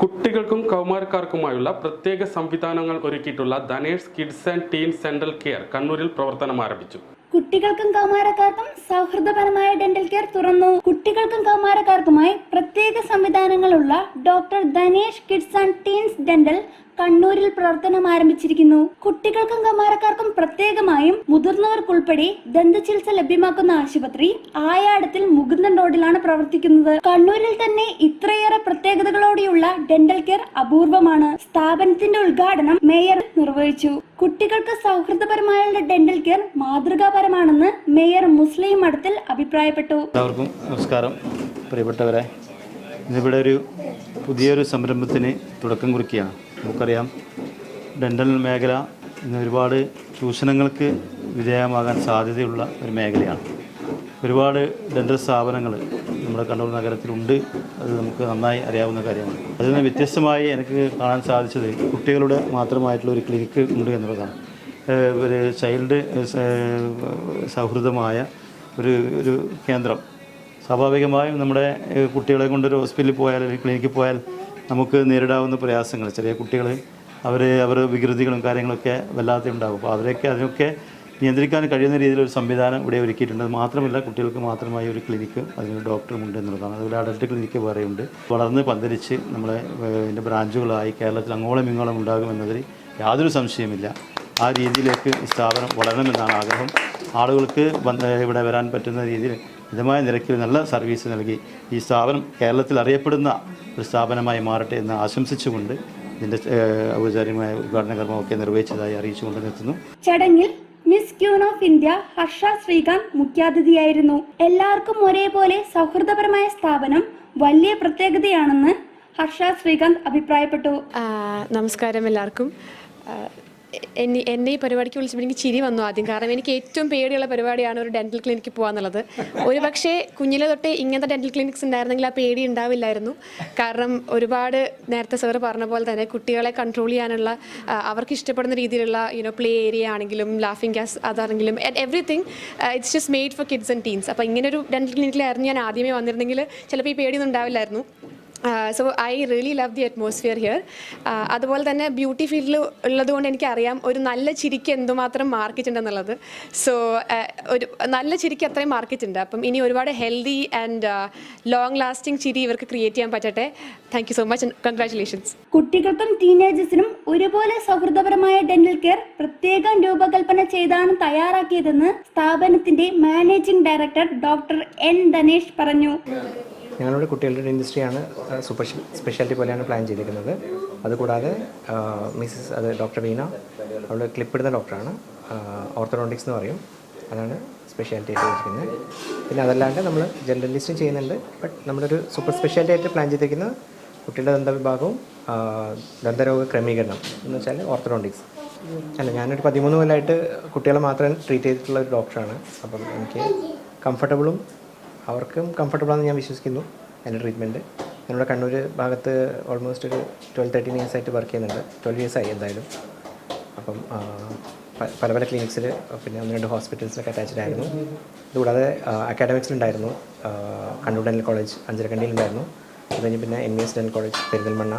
കുട്ടികൾക്കും കൗമാരക്കാർക്കുമായുള്ള പ്രത്യേക സംവിധാനങ്ങൾ ഒരുക്കിയിട്ടുള്ള Dhanesh kids and teen central care കണ്ണൂരിൽ പ്രവർത്തനം ആരംഭിച്ചു. കുട്ടികൾക്കും കൗമാരക്കാർക്കും സൗഹൃദപരമായ ഡെന്റൽ കെയർ തുറന്നു. കുട്ടികൾക്കും കൗമാരക്കാർക്കുമായി പ്രത്യേക സംവിധാനങ്ങളുള്ള doctor Dhanesh kids and teens dental കണ്ണൂരിൽ പ്രവർത്തനം ആരംഭിച്ചിരിക്കുന്നു. കുട്ടികൾക്കും കൗമാരക്കാർക്കും പ്രത്യേകമായും മുതിർന്നവർക്കുൾപ്പെടെ ദന്തചികിത്സ ലഭ്യമാക്കുന്ന ആശുപത്രി ആയാടത്തിൽ മുകുന്ദൻ റോഡിലാണ് പ്രവർത്തിക്കുന്നത്. കണ്ണൂരിൽ തന്നെ ഇത്രയേറെ പ്രത്യേകതകളോടെയുള്ള ഡെന്റൽ കെയർ അപൂർവമാണ്. സ്ഥാപനത്തിന്റെ ഉദ്ഘാടനം മേയർ നിർവഹിച്ചു. കുട്ടികൾക്ക് സൗഹൃദപരമായുള്ള ഡെന്റൽ കെയർ മാതൃകാപരമാണെന്ന് മേയർ മുസ്ലിം മഠത്തിൽ അഭിപ്രായപ്പെട്ടു. എല്ലാവർക്കും നമസ്കാരം പ്രിയപ്പെട്ടവരെ. ഇന്നിവിടെ ഒരു പുതിയൊരു സംരംഭത്തിന് തുടക്കം കുറിക്കുകയാണ്. നമുക്കറിയാം. ഡെന്റൽ മേഖല ഇന്ന് ഒരുപാട് ചൂഷണങ്ങൾക്ക് വിധേയമാകാൻ സാധ്യതയുള്ള ഒരു മേഖലയാണ്. ഒരുപാട് ഡെന്റൽ സ്ഥാപനങ്ങൾ നമ്മുടെ കണ്ണൂർ നഗരത്തിലുണ്ട്. അത് നമുക്ക് നന്നായി അറിയാവുന്ന കാര്യമാണ്. അതിൽ നിന്ന് വ്യത്യസ്തമായി എനിക്ക് കാണാൻ സാധിച്ചത് കുട്ടികളുടെ മാത്രമായിട്ടുള്ള ഒരു ക്ലിനിക്ക് ഉണ്ട് എന്നുള്ളതാണ്. ഒരു ചൈൽഡ് സൗഹൃദമായ ഒരു ഒരു കേന്ദ്രം. സ്വാഭാവികമായും നമ്മുടെ കുട്ടികളെ കുട്ടികളെ കൊണ്ടൊരു ഹോസ്പിറ്റലിൽ പോയാൽ അല്ലെങ്കിൽ ക്ലിനിക്കിൽ പോയാൽ നമുക്ക് നേരിടാവുന്ന പ്രയാസങ്ങൾ ചെറിയ കുട്ടികൾ അവർ അവർ വികൃതികളും കാര്യങ്ങളൊക്കെ വല്ലാതെ ഉണ്ടാകും അപ്പോൾ അവരെയൊക്കെ അതിനൊക്കെ നിയന്ത്രിക്കാൻ കഴിയുന്ന രീതിയിൽ ഒരു സംവിധാനം ഇവിടെ ഒരുക്കിയിട്ടുണ്ട്. മാത്രമല്ല കുട്ടികൾക്ക് മാത്രമായി ഒരു ക്ലിനിക്ക് അതിന് ഡോക്ടറുമുണ്ട് എന്നുള്ളതാണ്. അതുപോലെ അഡൽട്ട് ക്ലിനിക്ക് വേറെയുണ്ട്. വളർന്ന് പന്തലിച്ച് നമ്മളെ ഇതിന്റെ ബ്രാഞ്ചുകളായി കേരളത്തിൽ അങ്ങോളം ഇങ്ങോളം ഉണ്ടാകുമെന്നതിൽ യാതൊരു സംശയമില്ല ആ രീതിയിലേക്ക് സ്ഥാപനം വളരണമെന്നാണ് ആഗ്രഹം. ആളുകൾക്ക് ഇവിടെ വരാൻ പറ്റുന്ന രീതിയിൽ മിതമായ നിരക്കിൽ നല്ല സർവീസ് നൽകി ഈ സ്ഥാപനം കേരളത്തിൽ അറിയപ്പെടുന്ന ഒരു സ്ഥാപനമായി മാറട്ടെ എന്ന് ആശംസിച്ചുകൊണ്ട് ഇതിന്റെ ഔപചാരികമായ ഉദ്ഘാടന കർമ്മമൊക്കെ നിർവഹിച്ചതായി അറിയിച്ചുകൊണ്ട് നിർത്തുന്നു. ചടങ്ങിൽ miss queen of India Harsha Srikanth മുഖ്യാതിഥിയായിരുന്നു. എല്ലാവർക്കും ഒരേപോലെ സൗഹൃദപരമായ സ്ഥാപനം വലിയ പ്രത്യേകതയാണെന്ന് ഹർഷ ശ്രീകാന്ത് അഭിപ്രായപ്പെട്ടു. നമസ്കാരം എല്ലാവർക്കും. എന്നെ എന്നെ ഈ പരിപാടിക്ക് വിളിച്ചപ്പോൾ എനിക്ക് ചിരി വന്നു ആദ്യം. കാരണം എനിക്ക് ഏറ്റവും പേടിയുള്ള പരിപാടിയാണ് ഒരു ഡെന്റൽ ക്ലിനിക്കിൽ പോകാന്നുള്ളത്. ഒരു പക്ഷേ കുഞ്ഞിലെ തൊട്ടേ ഇങ്ങനത്തെ ഡെന്റൽ ക്ലിനിക്സ് ഉണ്ടായിരുന്നെങ്കിൽ ആ പേടി ഉണ്ടാവില്ലായിരുന്നു. കാരണം ഒരുപാട് നേരത്തെ സാറ് പറഞ്ഞ പോലെ തന്നെ കുട്ടികളെ കൺട്രോൾ ചെയ്യാനുള്ള അവർക്ക് ഇഷ്ടപ്പെടുന്ന രീതിയിലുള്ള യുനോ പ്ലേ ഏരിയ ആണെങ്കിലും laughing gas അതാണെങ്കിലും everything it's just made for kids and teens അപ്പോൾ ഇങ്ങനെ ഒരു ഡെന്റൽ ക്ലിനിക്കിലായിരുന്നു ഞാൻ ആദ്യമേ വന്നിരുന്നെങ്കിൽ ചിലപ്പോൾ ഈ പേടിയൊന്നും ഉണ്ടാവില്ലായിരുന്നു. So I really love the atmosphere here അതുപോലെ തന്നെ ബ്യൂട്ടി ഫീൽഡിൽ ഉള്ളതുകൊണ്ട് എനിക്കറിയാം ഒരു നല്ല ചിരിക്ക് എന്തുമാത്രം മാർക്കിച്ചിട്ടുണ്ടെന്നുള്ളത് സോ ഒരു നല്ല ചിരിക്ക് അത്രയും മാർക്കിച്ചിട്ടുണ്ട് അപ്പം ഇനി ഒരുപാട് ഹെൽത്തി ആൻഡ് ലോങ് ലാസ്റ്റിംഗ് ചിരി ഇവർക്ക് ക്രിയേറ്റ് ചെയ്യാൻ പറ്റട്ടെ. Thank you so much congratulations കുട്ടികൾക്കും ടീനേജേഴ്സിനും ഒരുപോലെ സൗഹൃദപരമായ ഡെന്റൽ കെയർ പ്രത്യേകം രൂപകൽപ്പന ചെയ്താണ് തയ്യാറാക്കിയതെന്ന് സ്ഥാപനത്തിന്റെ managing director doctor N Dhanesh പറഞ്ഞു. ഞങ്ങളുടെ കുട്ടികളുടെ ഇൻഡസ്ട്രിയാണ് സൂപ്പർ സ്പെഷ്യാലിറ്റി പോലെയാണ് പ്ലാൻ ചെയ്തിരിക്കുന്നത്. അതുകൂടാതെ മിസ്സസ് അത് ഡോക്ടർ വീണ അവൾ ക്ലിപ്പിടുന്ന ഡോക്ടറാണ് ഓർത്തഡോണ്ടിക്സ് എന്ന് പറയും. അതാണ് സ്പെഷ്യാലിറ്റി ആയിട്ട് വെച്ചിരിക്കുന്നത് പിന്നെ അതല്ലാണ്ട് നമ്മൾ ജനറലിസ്റ്റും ചെയ്യുന്നുണ്ട്. ബട്ട് നമ്മളൊരു സൂപ്പർ സ്പെഷ്യാലിറ്റി ആയിട്ട് പ്ലാൻ ചെയ്തിരിക്കുന്നത് കുട്ടികളുടെ ദന്ത വിഭാഗവും ദന്തരോഗ ക്രമീകരണം എന്ന് വെച്ചാൽ ഓർത്തഡോണ്ടിക്സ് അല്ല ഞാനൊരു പതിമൂന്ന് കൊല്ലമായിട്ട് കുട്ടികളെ മാത്രം ട്രീറ്റ് ചെയ്തിട്ടുള്ള ഒരു ഡോക്ടറാണ് അപ്പം എനിക്ക് കംഫർട്ടബിളും അവർക്കും കംഫർട്ടബിളാണെന്ന് ഞാൻ വിശ്വസിക്കുന്നു എന്റെ ട്രീറ്റ്മെന്റ് നമ്മുടെ കണ്ണൂർ ഭാഗത്ത് ഓൾമോസ്റ്റ് ഒരു ട്വൽവ് തേർട്ടീൻ ഇയേഴ്സ് ആയിട്ട് വർക്ക് ചെയ്യുന്നുണ്ട്. ട്വൽവ് ഇയേഴ്സ് ആയി എന്തായാലും. അപ്പം പല പല ക്ലിനിക്സിൽ പിന്നെ ഒന്ന് രണ്ട് ഹോസ്പിറ്റൽസിലൊക്കെ അറ്റാച്ച്ഡ് ആയിരുന്നു. ഇതുകൂടാതെ അക്കാഡമിക്സിലുണ്ടായിരുന്നു കണ്ണൂർ ഡെന്റൽ കോളേജ് അഞ്ചരക്കണ്ടിയിലുണ്ടായിരുന്നു അത് കഴിഞ്ഞ് പിന്നെ M S dental college Perinthalmanna.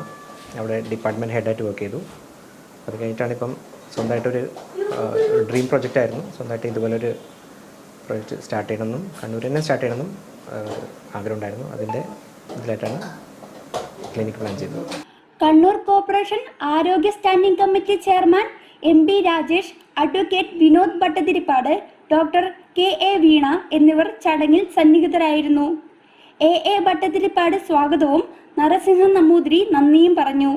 അവിടെ ഡിപ്പാർട്ട്മെന്റ് ഹെഡായിട്ട് വർക്ക് ചെയ്തു. അത് കഴിഞ്ഞിട്ടാണ് ഇപ്പം സ്വന്തമായിട്ടൊരു ഡ്രീം പ്രൊജക്റ്റ് ആയിരുന്നു. സ്വന്തമായിട്ട് ഇതുപോലൊരു പ്രൊജക്റ്റ് സ്റ്റാർട്ട് ചെയ്യണമെന്നും കണ്ണൂർ തന്നെ സ്റ്റാർട്ട് ചെയ്യണമെന്നും ആഗ്രഹമുണ്ടായിരുന്നു. അതിന്റെ ഇതിലായിട്ടാണ് ക്ലിനിക് പ്ലാൻ ചെയ്തത്. കണ്ണൂർ കോർപ്പറേഷൻ ആരോഗ്യ standing committee chairman M P Rajesh advocate Vinod Bhattathiripad doctor K A Veena എന്നിവർ ചടങ്ങിൽ സന്നിഹിതരായിരുന്നു. എ എ ഭട്ടതിരിപ്പാട് സ്വാഗതവും നരസിംഹം നമ്പൂതിരി നന്ദിയും പറഞ്ഞു.